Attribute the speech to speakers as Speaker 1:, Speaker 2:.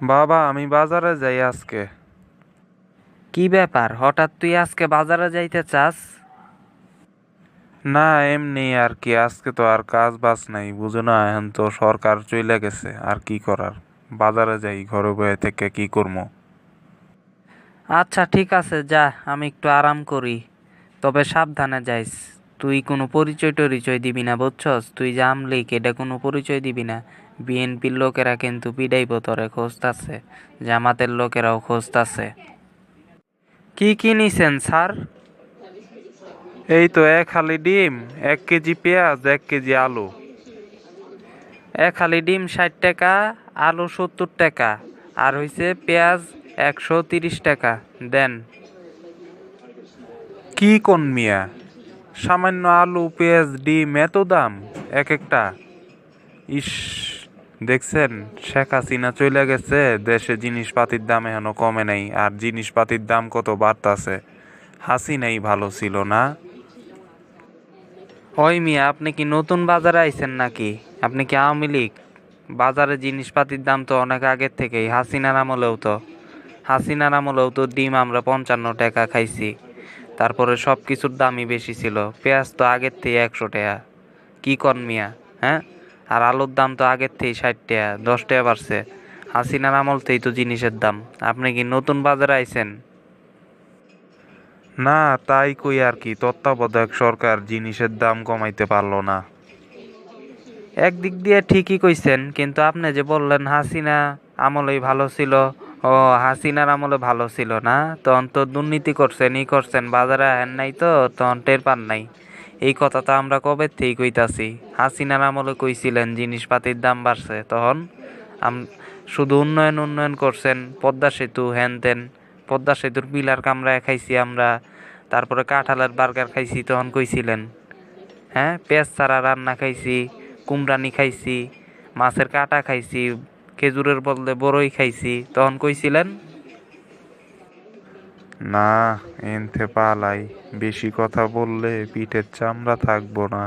Speaker 1: বাবা আমি বাজারে যাই আজকে।
Speaker 2: কি ব্যাপার? হঠাৎ তুই আজকে বাজারে যাইতে চাস?
Speaker 1: না এমনি আর কি আজকে তো আর কাজ বাজ নাই বুঝো না এখন তো সরকার চলে গেছে আর কি করার? বাজারে যাই ঘরে বয়ে থেকে কি করব?
Speaker 2: আচ্ছা ঠিক আছে যা আমি একটু আরাম করি তবে সাবধানে যাইস। তুই কোনো পরিচয় টরিচয় দিবি না, বুঝছস? তুই যে আমলিক, এটা কোনো পরিচয় দিবি না। বিএনপির লোকেরা কিন্তু পিডাইব তোরে খোঁজতাছে, জামাতের লোকেরাও খোঁজতাছে। কি কি নিছেন স্যার?
Speaker 1: এই তো এক হালি ডিম, এক কেজি পেঁয়াজ, এক কেজি আলু।
Speaker 2: এক খালি ডিম ষাট টাকা, আলু সত্তর টাকা, আর হইছে পেঁয়াজ একশো তিরিশ টাকা। দেন।
Speaker 1: কি কোন মিয়া? সামান্য আলু, পেঁয়াজ, ডিম, এত দাম? এক একটা। ইস, দেখছেন, শেখ হাসিনা চলে গেছে, দেশে জিনিসপাতির দাম এখনও কমে নাই, আর জিনিসপাতির দাম কত বাড়তাছে? হাসিনাই ভালো ছিল না।
Speaker 2: ওই মিয়া, আপনি কি নতুন বাজারে আইছেন নাকি? আপনি কি আওয়ামী লীগ? বাজারে জিনিসপাতির দাম তো অনেক আগের থেকেই, হাসিনার আমলেও তো। হাসিনার আমলেও তো ডিম আমরা পঞ্চান্ন টাকা খাইছি। তারপরে সব কিছুর দামই বেশি ছিল। পেঁয়াজ তো আগের থেকে একশো টাকা। কি কর মিয়া হ্যাঁ? আর আলুর দাম তো আগের থেকেই ষাট টাকা দশ টাকা বাড়ছে। হাসিনার আমল থেকেই তো জিনিসের দাম। আপনি কি নতুন বাজারে আইছেন?
Speaker 1: না তাই কই আর কি তত্ত্বাবধায়ক সরকার জিনিসের দাম কমাইতে পারল না।
Speaker 2: একদিক দিয়ে ঠিকই কইছেন কিন্তু আপনি যে বললেন হাসিনা আমলেই ভালো ছিল ও, হাসিনার আমলে ভালো ছিল না? তখন তো দুর্নীতি করছেন, ই করছেন, বাজারে আহেন নাই তো, তখন টের পান নাই। এই কথা তো আমরা কবে থেকেই কইতাছি হাসিনার আমলে কইছিলেন জিনিসপাতির দাম বাড়ছে, তখন আম- শুধু উন্নয়ন উন্নয়ন করছেন, পদ্মা সেতু হ্যান তেন, পদ্মা সেতুর পিলার কামড়ায় খাইছি আমরা, তারপরে কাঁঠালের বার্গার খাইছি, তখন কইছিলেন হ্যাঁ পেঁয়াজ ছাড়া রান্না খাইছি, কুমড়ানি খাইছি, মাছের কাটা খাইছি খেজুরের বদলে বড়ই খাইছি। তখন কইছিলেন,
Speaker 1: না, এনথে পালাই। বেশি কথা বললে পিঠের চামড়া থাকব না।